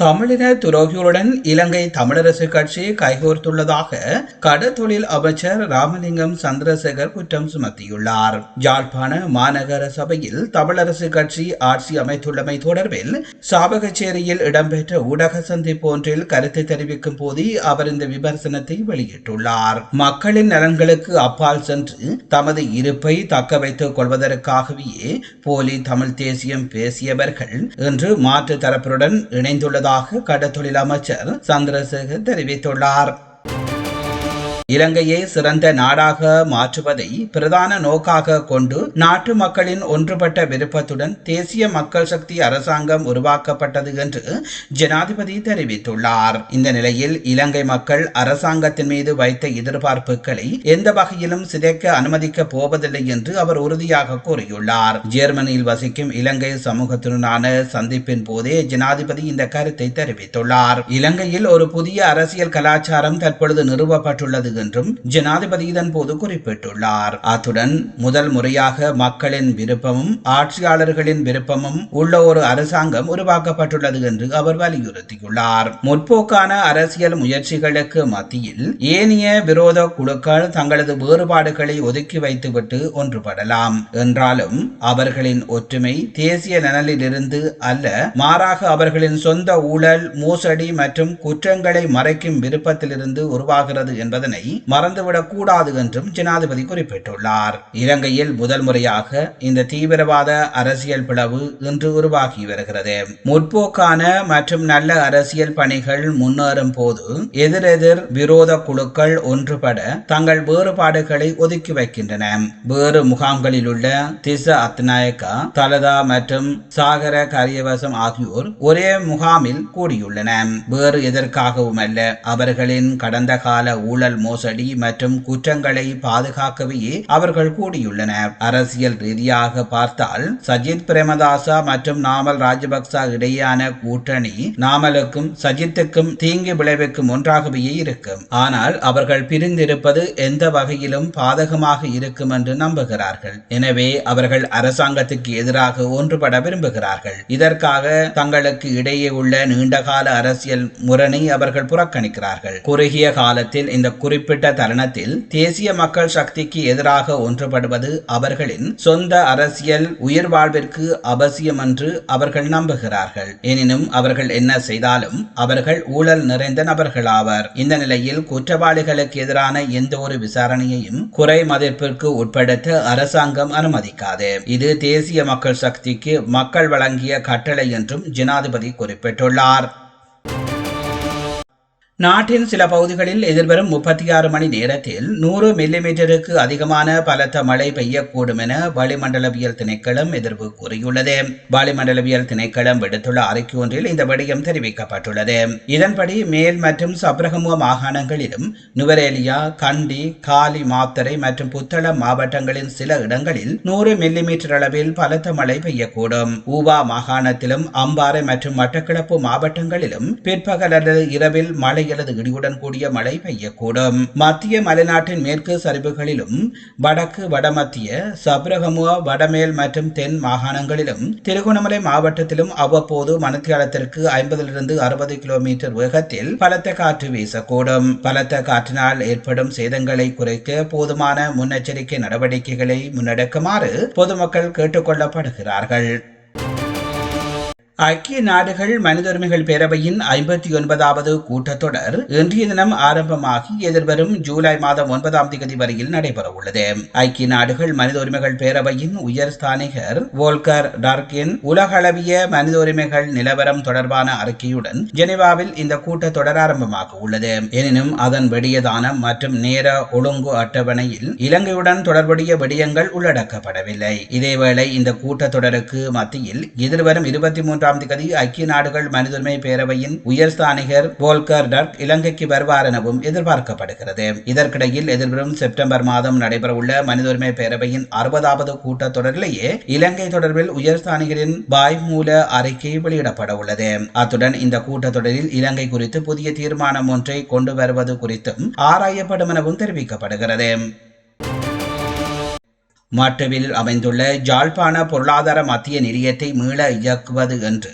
தமிழின துரோகிகளுடன் இலங்கை தமிழரசு கட்சி கைகோர்த்துள்ளதாக கடத்தொழில் அமைச்சர் ராமலிங்கம் சந்திரசேகர் குற்றம் சுமத்தியுள்ளார். யாழ்ப்பாண மாநகர சபையில் தமிழரசு கட்சி ஆட்சி அமைத்துள்ளமை தொடர்பில் சாபகச்சேரியில் இடம்பெற்ற ஊடக சந்திப்பு ஒன்றில் கருத்து தெரிவிக்கும் போது அவர் இந்த விமர்சனத்தை வெளியிட்டுள்ளார். மக்களின் நலன்களுக்கு அப்பால் சென்று தமது இருப்பை தக்க வைத்துக் கொள்வதற்காகவே போலி தமிழ் தேசியம் பேசியவர்கள் இன்று மாற்று தரப்பினருடன் இணைந்துள்ளதாக உள்ளதாக கடத்தொழில் அமைச்சர் சந்திரசேகர் தெரிவித்துள்ளார். இலங்கையை சிறந்த நாடாக மாற்றுவதை பிரதான நோக்காக கொண்டு நாட்டு மக்களின் ஒன்றுபட்ட விருப்பத்துடன் தேசிய மக்கள் சக்தி அரசாங்கம் உருவாக்கப்பட்டது என்று ஜனாதிபதி தெரிவித்துள்ளார். இந்த நிலையில் இலங்கை மக்கள் அரசாங்கத்தின் மீது வைத்த எதிர்பார்ப்புகளை எந்த வகையிலும் சிதைக்க அனுமதிக்கப் போவதில்லை என்று அவர் உறுதியாக கூறியுள்ளார். ஜெர்மனியில் வசிக்கும் இலங்கை சமூகத்துடனான சந்திப்பின் போதே ஜனாதிபதி இந்த கருத்தை தெரிவித்துள்ளார். இலங்கையில் ஒரு புதிய அரசியல் கலாச்சாரம் தற்பொழுது நிறுவப்பட்டுள்ளது என்றும் ஜனாதிபதி இதன் போது குறிப்பிட்டுள்ளார். அத்துடன் முதல் முறையாக மக்களின் விருப்பமும் ஆட்சியாளர்களின் விருப்பமும் உள்ள ஒரு அரசாங்கம் உருவாக்கப்பட்டுள்ளது என்று அவர் வலியுறுத்தியுள்ளார். முற்போக்கான அரசியல் முயற்சிகளுக்கு மத்தியில் ஏனைய விரோத குழுக்கள் தங்களது வேறுபாடுகளை ஒதுக்கி வைத்துவிட்டு ஒன்றுபடலாம். என்றாலும் அவர்களின் ஒற்றுமை தேசிய நலனிலிருந்து அல்ல மாறாக அவர்களின் சொந்த ஊழல் மோசடி மற்றும் குற்றங்களை மறைக்கும் விருப்பத்திலிருந்து உருவாகிறது என்பதனை மறந்துவிடக் கூடாது என்றும் ஜனாதிபதி குறிப்பிட்டுள்ளார். இலங்கையில் முதல் முறையாக இந்த தீவிரவாத அரசியல் பிளவு இன்று உருவாகி வருகிறது. முற்போக்கான மற்றும் நல்ல அரசியல் பணிகள் முன்னேறும் போது எதிரெதிர் விரோத குழுக்கள் ஒன்றுபட தங்கள் வேறுபாடுகளை ஒதுக்கி வைக்கின்றன. வேறு முகாம்களில் உள்ள திச அத்நாயக்கா தலதா மற்றும் சாகர கரியவசம் ஆகியோர் ஒரே முகாமில் கூடியுள்ளன. வேறு எதற்காகவும் அல்ல அவர்களின் கடந்த கால ஊழல் மோசடி மற்றும் குற்றங்களை பாதுகாக்கவே அவர்கள் கூடியுள்ளனர். அரசியல் ரீதியாக பார்த்தால் சஜித் பிரேமதாசா மற்றும் நாமல் ராஜபக்சா இடையேயான கூட்டணி நாமலுக்கும் சஜித்துக்கும் தீங்கு விளைவிக்கும் ஒன்றாகவே இருக்கும். ஆனால் அவர்கள் பிரிந்திருப்பது எந்த வகையிலும் பாதகமாக இருக்கும் என்று நம்புகிறார்கள். எனவே அவர்கள் அரசாங்கத்துக்கு எதிராக ஒன்றுபட விரும்புகிறார்கள். இதற்காக தங்களுக்கு இடையே உள்ள நீண்டகால அரசியல் முரணை அவர்கள் புறக்கணிக்கிறார்கள். குறுகிய காலத்தில் இந்த குறி குறிப்பிட்ட தருணத்தில் தேசிய மக்கள் சக்திக்கு எதிராக ஒன்றுபடுவது அவர்களின் சொந்த அரசியல் உயிர் வாழ்விற்கு அவசியம் என்று அவர்கள் நம்புகிறார்கள். எனினும் அவர்கள் என்ன செய்தாலும் அவர்கள் ஊழல் நிறைந்த நபர்களாவர். இந்த நிலையில் குற்றவாளிகளுக்கு எதிரான எந்த ஒரு விசாரணையையும் குறை மதிப்பிற்கு உட்படுத்த அரசாங்கம் அனுமதிக்காது. இது தேசிய மக்கள் சக்திக்கு மக்கள் வழங்கிய கட்டளை என்றும் ஜனாதிபதி குறிப்பிட்டுள்ளார். நாட்டின் சில பகுதிகளில் எதிர்வரும் முப்பத்தி ஆறு மணி நேரத்தில் நூறு மில்லிமீட்டருக்கு அதிகமான பலத்த மழை பெய்யக்கூடும் என வளிமண்டலவியல் திணைக்களம் எதிர்ப்பு கூறியுள்ளது. வளிமண்டலவியல் திணைக்களம் விடுத்துள்ள அறிக்கை ஒன்றில் இந்த விடயம் தெரிவிக்கப்பட்டுள்ளது. இதன்படி மேல் மற்றும் சப்ரகமுக மாகாணங்களிலும் நுவரேலியா கண்டி காலி மாத்தரை மற்றும் புத்தளம் மாவட்டங்களின் சில இடங்களில் நூறு மில்லிமீட்டர் அளவில் பலத்த மழை பெய்யக்கூடும். ஊவா மாகாணத்திலும் அம்பாறை மற்றும் மட்டக்களப்பு மாவட்டங்களிலும் பிற்பகல் அல்லது இரவில் மழை அல்லது இடியுடன் கூடிய மழை பெய்யக்கூடும். மத்திய மலைநாட்டின் மேற்கு சரிவுகளிலும் வடக்கு வடமத்திய சப்ரகமுவா வடமேல் மற்றும் தென் மாகாணங்களிலும் திருகோணமலை மாவட்டத்திலும் அவ்வப்போது மணித்தியாலத்திற்கு ஐம்பதிலிருந்து அறுபது கிலோமீட்டர் வேகத்தில் பலத்த காற்று வீசக்கூடும். பலத்த காற்றினால் ஏற்படும் சேதங்களை குறைக்க போதுமான முன்னெச்சரிக்கை நடவடிக்கைகளை முன்னெடுக்குமாறு பொதுமக்கள் கேட்டுக்கொள்ளப்படுகிறார்கள். ஐக்கிய நாடுகள் மனித உரிமைகள் பேரவையின் ஐம்பத்தி ஒன்பதாவது கூட்டத்தொடர் இன்றைய தினம் ஆரம்பமாகி எதிர்வரும் ஜூலை மாதம் ஒன்பதாம் தேதி வரையில் நடைபெறவுள்ளது. ஐக்கிய நாடுகள் மனித உரிமைகள் பேரவையின் உயர் ஸ்தானிகர் வோல்கர் டார்கின் உலகளவிய மனித உரிமைகள் நிலவரம் தொடர்பான அறிக்கையுடன் ஜெனீவாவில் இந்த கூட்டத்தொடர் ஆரம்பமாக உள்ளது எனினும் அதன் வெடியதானம் மற்றும் நேர ஒழுங்கு அட்டவணையில் இலங்கையுடன் தொடர்புடைய விடயங்கள் உள்ளடக்கப்படவில்லை. இதேவேளை இந்த கூட்டத்தொடருக்கு மத்தியில் எதிர்வரும் இருபத்தி மூன்றாம் மூன்றாம் திகதி ஐக்கிய நாடுகள் மனிதுரிமை பேரவையின் உயர்ஸ்தானிகர் போல்கர் டர்க் இலங்கைக்கு வருவார் எனவும் எதிர்பார்க்கப்படுகிறது. இதற்கிடையில் எதிர்வரும் செப்டம்பர் மாதம் நடைபெறவுள்ள மனிதுரிமை பேரவையின் அறுபதாவது கூட்டத்தொடரிலேயே இலங்கை தொடர்பில் உயர்ஸ்தானிகரின் வாய்மூல அறிக்கை வெளியிடப்பட உள்ளது அத்துடன் இந்த கூட்டத்தொடரில் இலங்கை குறித்து புதிய தீர்மானம் ஒன்றை கொண்டு வருவது குறித்தும் ஆராயப்படும் எனவும் தெரிவிக்கப்படுகிறது. மட்டுவில் அமைந்துள்ள ஜாழ்ப்பாண பொருளாதார மத்திய நிலையத்தை மீள இயக்குவது என்று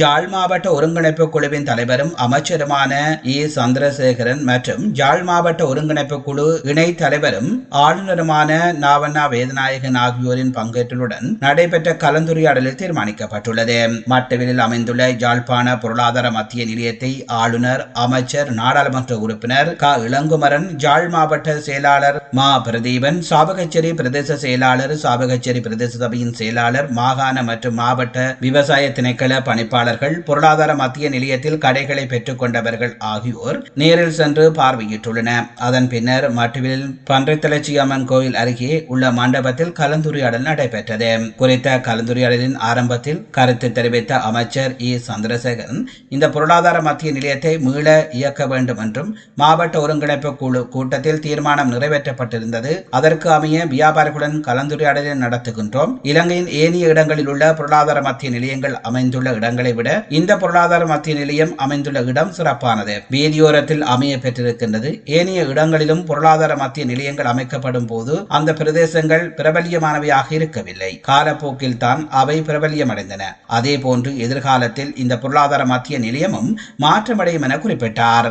ஜாழ் மாவட்ட ஒருங்கிணைப்பு குழுவின் தலைவரும் அமைச்சருமான ஏ. சந்திரசேகரன் மற்றும் ஜாழ் மாவட்ட ஒருங்கிணைப்பு குழு இணை தலைவரும் ஆளுநருமான நாவண்ணா வேதநாயகன் ஆகியோரின் பங்கேற்றலுடன் நடைபெற்ற கலந்துரையாடலில் தீர்மானிக்கப்பட்டுள்ளது. மாட்டுவிலில் அமைந்துள்ள ஜாழ்ப்பாண பொருளாதார மத்திய நிலையத்தை ஆளுநர் அமைச்சர் நாடாளுமன்ற உறுப்பினர் க. இளங்குமரன் ஜாழ் மாவட்ட செயலாளர் மா. பிரதீபன் சாவகச்சேரி பிரதேச செயலாளர் செயலாளர் சாபகச்சேரி பிரதேச சபையின் செயலாளர் மாகாண மற்றும் மாவட்ட விவசாய திணைக்கள பணிப்பாளர்கள் பொருளாதார மத்திய நிலையத்தில் கடைகளை பெற்றுக் கொண்டவர்கள் ஆகியோர் நேரில் சென்று பார்வையிட்டுள்ளனர் அதன் பின்னர் மட்டுவில் பன்றைத்தளச்சி அம்மன் கோயில் அருகே உள்ள மண்டபத்தில் கலந்துரையாடல் நடைபெற்றது. குறித்த கலந்துரையாடலின் ஆரம்பத்தில் கருத்து தெரிவித்த அமைச்சர் இ சந்திரசேகரன் இந்த பொருளாதார மத்திய நிலையத்தை மீள இயக்க வேண்டும் என்றும் மாவட்ட ஒருங்கிணைப்பு குழு கூட்டத்தில் தீர்மானம் நிறைவேற்றப்பட்டிருந்தது. அதற்கு அமைய வியாபாரிகளுடன் கலந்துரையாடலை நடத்துகின்றோம். இலங்கையின் ஏனைய இடங்களில் உள்ள பொருளாதார மத்திய நிலையங்கள் அமைந்துள்ள இடங்களை விட இந்த பொருளாதார மத்திய நிலையம் அமைந்துள்ள இடம் சிறப்பானது. வீதியோரத்தில் அமைய பெற்றிருக்கின்றது. ஏனைய இடங்களிலும் பொருளாதார மத்திய நிலையங்கள் அமைக்கப்படும் போது அந்த பிரதேசங்கள் பிரபல்யமானவையாக இருக்கவில்லை. காலப்போக்கில் தான் அவை பிரபல்யமடைந்தன. அதே போன்று எதிர்காலத்தில் இந்த பொருளாதார மத்திய நிலையமும் மாற்றமடையும் என குறிப்பிட்டார்.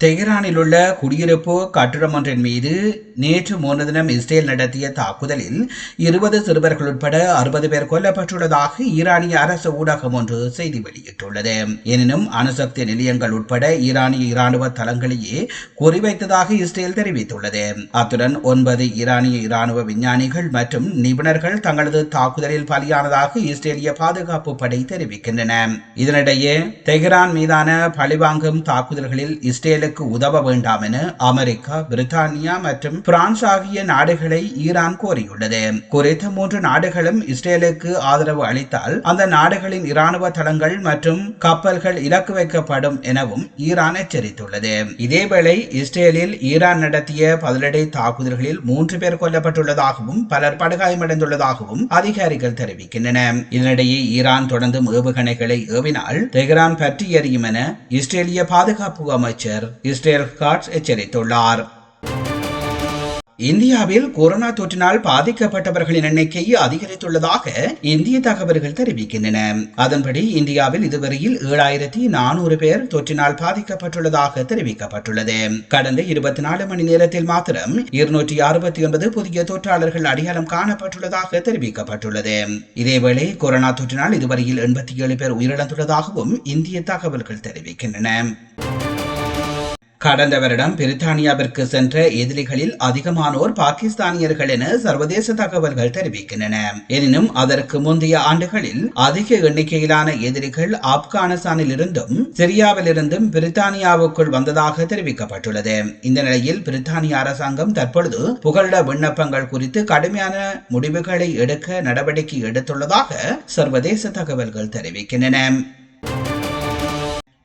தெஹ்ரானில் உள்ள குடியிருப்பு கட்டிடம் ஒன்றின் மீது நேற்று முன்தினம் இஸ்ரேல் நடத்திய தாக்குதலில் இருபது சிறுவர்கள் உட்பட அறுபது பேர் கொல்லப்பட்டுள்ளதாக ஈரானிய அரசு ஊடகம் ஒன்று செய்தி வெளியிட்டுள்ளது. எனினும் அணுசக்தி நிலையங்கள் உட்பட ஈரானிய இராணுவ தளங்களையே குறிவைத்ததாக இஸ்ரேல் தெரிவித்துள்ளது. அத்துடன் ஒன்பது ஈரானிய இராணுவ விஞ்ஞானிகள் மற்றும் நிபுணர்கள் தங்களது தாக்குதலில் பலியானதாக இஸ்ரேலிய பாதுகாப்பு படை தெரிவிக்கின்றன. இதனிடையே தெஹ்ரான் மீதான பழிவாங்கும் தாக்குதல்களில் இஸ்ரேலுக்கு உதவ வேண்டாம் என அமெரிக்கா பிரித்தானியா மற்றும் பிரான்ஸ் ஆகிய நாடுகளை ஈரான் கோரியுள்ளது. குறித்த மூன்று நாடுகளும் இஸ்ரேலுக்கு ஆதரவு அளித்தால் அந்த நாடுகளின் இராணுவ தளங்கள் மற்றும் கப்பல்கள் இலக்கு வைக்கப்படும் எனவும் ஈரான் எச்சரித்துள்ளது. இதேவேளை இஸ்ரேலில் ஈரான் நடத்திய பதிலடை தாக்குதல்களில் மூன்று பேர் கொல்லப்பட்டுள்ளதாகவும் பலர் படுகாயமடைந்துள்ளதாகவும் அதிகாரிகள் தெரிவிக்கின்றன. இதனிடையே ஈரான் தொடர்ந்து ஏவுகணைகளை ஏவினால் தெஹ்ரான் பற்றி எறியும் என இஸ்ரேலிய பாதுகாப்பு அமைச்சர் இஸ்ரேல் காட்ஸ் எச்சரித்துள்ளார். இந்தியாவில் கொரோனா தொற்றினால் பாதிக்கப்பட்டவர்களின் எண்ணிக்கை அதிகரித்துள்ளதாக இந்திய தகவல்கள் தெரிவிக்கின்றன. அதன்படி இந்தியாவில் இதுவரையில் ஏழாயிரத்தி நானூறு பேர் தொற்றினால் பாதிக்கப்பட்டுள்ளதாக தெரிவிக்கப்பட்டுள்ளது. கடந்த இருபத்தி நாலு மணி நேரத்தில் மாத்திரம் இருநூற்றி அறுபத்தி ஒன்பது புதிய தொற்றாளர்கள் அடையாளம் காணப்பட்டுள்ளதாக தெரிவிக்கப்பட்டுள்ளது. இதேவேளை கொரோனா தொற்றினால் இதுவரையில் எண்பத்தி ஏழு பேர் உயிரிழந்துள்ளதாகவும் இந்திய தகவல்கள் தெரிவிக்கின்றன. கடந்த வருடம் பிரித்தானியாவிற்கு சென்ற எதிரிகளில் அதிகமானோர் பாகிஸ்தானியர்கள் என சர்வதேச தகவல்கள் தெரிவிக்கின்றன. எனினும் அதற்கு முந்தைய ஆண்டுகளில் அதிக எண்ணிக்கையிலான எதிரிகள் ஆப்கானிஸ்தானில் இருந்தும் சிரியாவிலிருந்தும் பிரித்தானியாவுக்குள் வந்ததாக தெரிவிக்கப்பட்டுள்ளது. இந்த நிலையில் பிரித்தானிய அரசாங்கம் தற்பொழுது புகலிட விண்ணப்பங்கள் குறித்து கடுமையான முடிவுகளை எடுக்க நடவடிக்கை எடுத்துள்ளதாக சர்வதேச தகவல்கள் தெரிவிக்கின்றன.